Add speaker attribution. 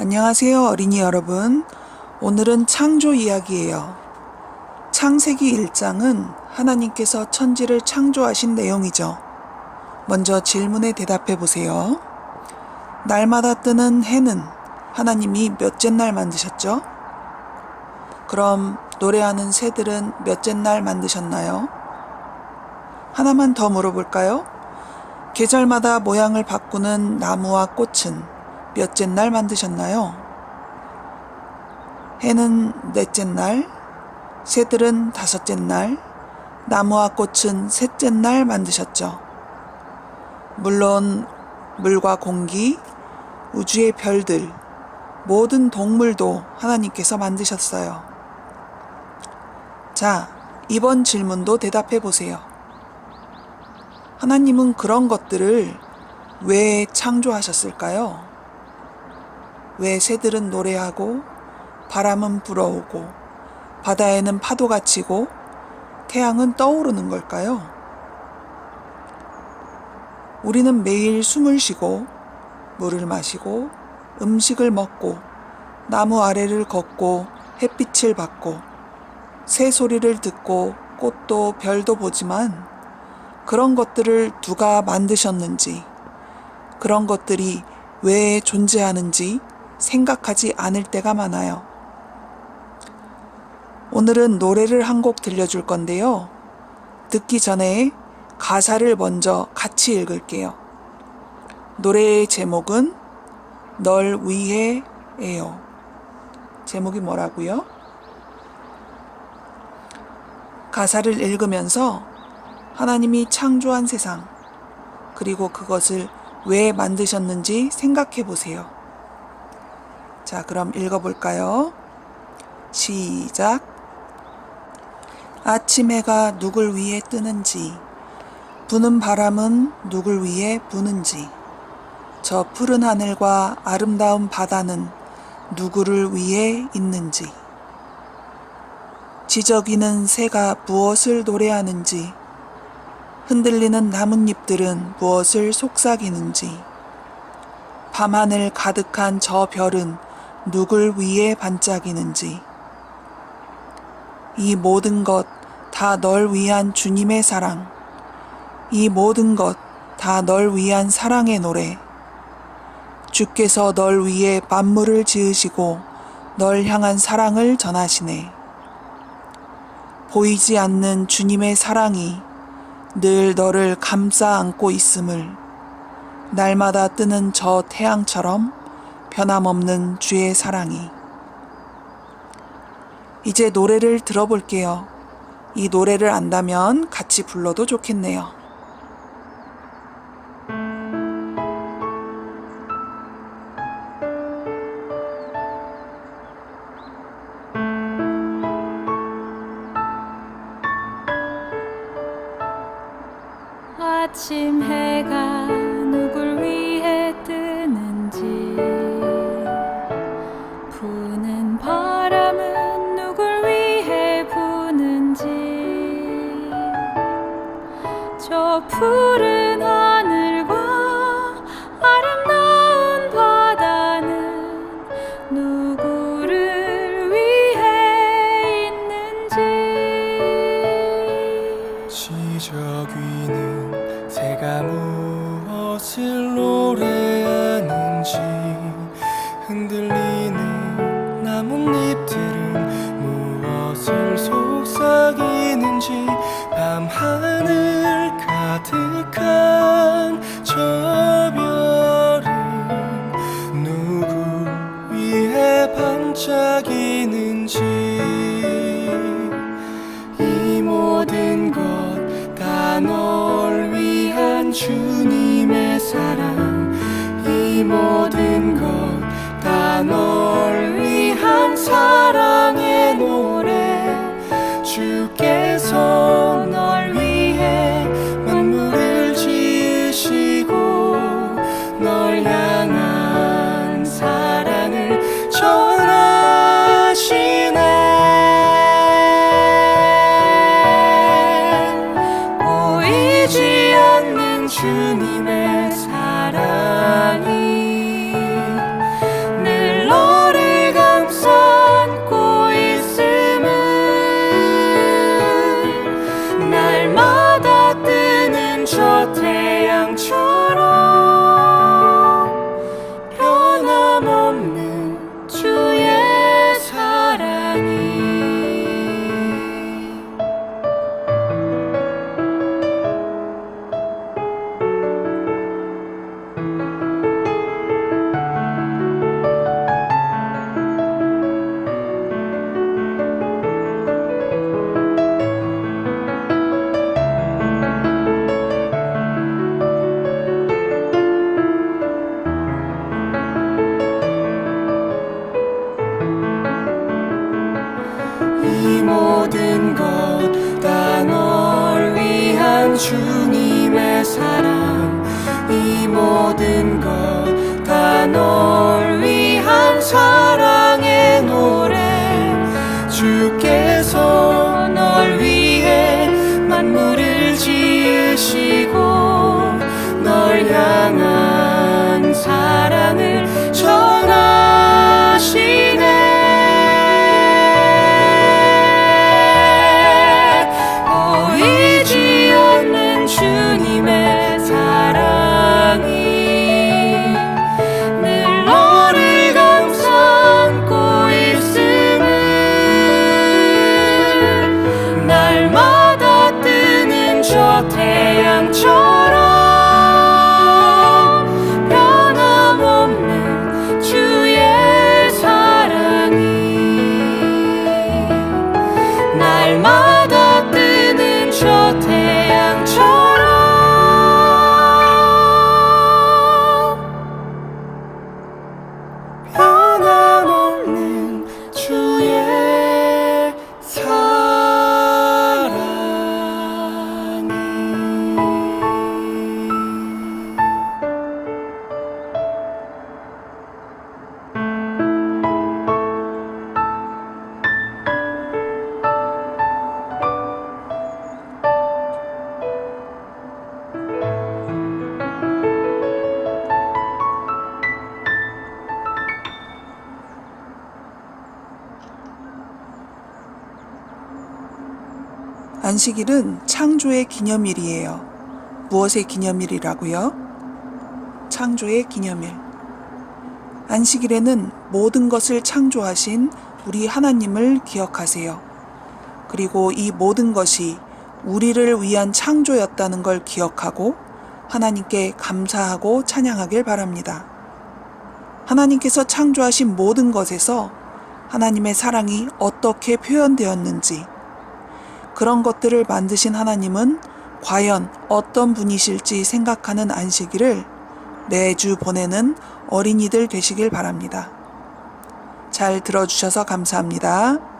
Speaker 1: 안녕하세요, 어린이 여러분. 오늘은 창조 이야기예요. 창세기 1장은 하나님께서 천지를 창조하신 내용이죠. 먼저 질문에 대답해 보세요. 날마다 뜨는 해는 하나님이 몇째 날 만드셨죠? 그럼 노래하는 새들은 몇째 날 만드셨나요? 하나만 더 물어볼까요? 계절마다 모양을 바꾸는 나무와 꽃은 몇째 날 만드셨나요? 해는 넷째 날, 새들은 다섯째 날, 나무와 꽃은 셋째 날 만드셨죠. 물론 물과 공기, 우주의 별들, 모든 동물도 하나님께서 만드셨어요. 자, 이번 질문도 대답해 보세요. 하나님은 그런 것들을 왜 창조하셨을까요? 왜 새들은 노래하고 바람은 불어오고 바다에는 파도가 치고 태양은 떠오르는 걸까요? 우리는 매일 숨을 쉬고 물을 마시고 음식을 먹고 나무 아래를 걷고 햇빛을 받고 새 소리를 듣고 꽃도 별도 보지만 그런 것들을 누가 만드셨는지 그런 것들이 왜 존재하는지 생각하지 않을 때가 많아요. 오늘은 노래를 한 곡 들려줄 건데요. 듣기 전에 가사를 먼저 같이 읽을게요. 노래의 제목은 널 위해예요. 제목이 뭐라고요? 가사를 읽으면서 하나님이 창조한 세상, 그리고 그것을 왜 만드셨는지 생각해 보세요. 자, 그럼 읽어볼까요? 시작. 아침 해가 누굴 위해 뜨는지, 부는 바람은 누굴 위해 부는지, 저 푸른 하늘과 아름다운 바다는 누구를 위해 있는지, 지저귀는 새가 무엇을 노래하는지, 흔들리는 나뭇잎들은 무엇을 속삭이는지, 밤하늘 가득한 저 별은 누굴 위해 반짝이는지, 이 모든 것 다 널 위한 주님의 사랑, 이 모든 것 다 널 위한 사랑의 노래, 주께서 널 위해 만물을 지으시고 널 향한 사랑을 전하시네. 보이지 않는 주님의 사랑이 늘 너를 감싸 안고 있음을 날마다 뜨는 저 태양처럼 변함없는 주의 사랑이 이제 노래를 들어볼게요. 이 노래를 안다면 같이 불러도 좋겠네요.
Speaker 2: 아침 해가 저 푸른 하늘과 아름다운 바다는 누구를 위해 있는지.
Speaker 3: 지저귀는 새가 무엇을 노래하는지 흔들리는 나뭇잎들 가득한 저 별은 누구 위해 반짝이는지 이 모든 것 다 널 위한 주님의 사랑. 이 모든 것 다 널 위한 사랑의 노래. 주 주님의 사랑이 주님의 사랑 이 모든 것
Speaker 1: 안식일은 창조의 기념일이에요. 무엇의 기념일이라고요? 창조의 기념일. 안식일에는 모든 것을 창조하신 우리 하나님을 기억하세요. 그리고 이 모든 것이 우리를 위한 창조였다는 걸 기억하고 하나님께 감사하고 찬양하길 바랍니다. 하나님께서 창조하신 모든 것에서 하나님의 사랑이 어떻게 표현되었는지, 그런 것들을 만드신 하나님은 과연 어떤 분이실지 생각하는 안식일을 매주 보내는 어린이들 되시길 바랍니다. 잘 들어주셔서 감사합니다.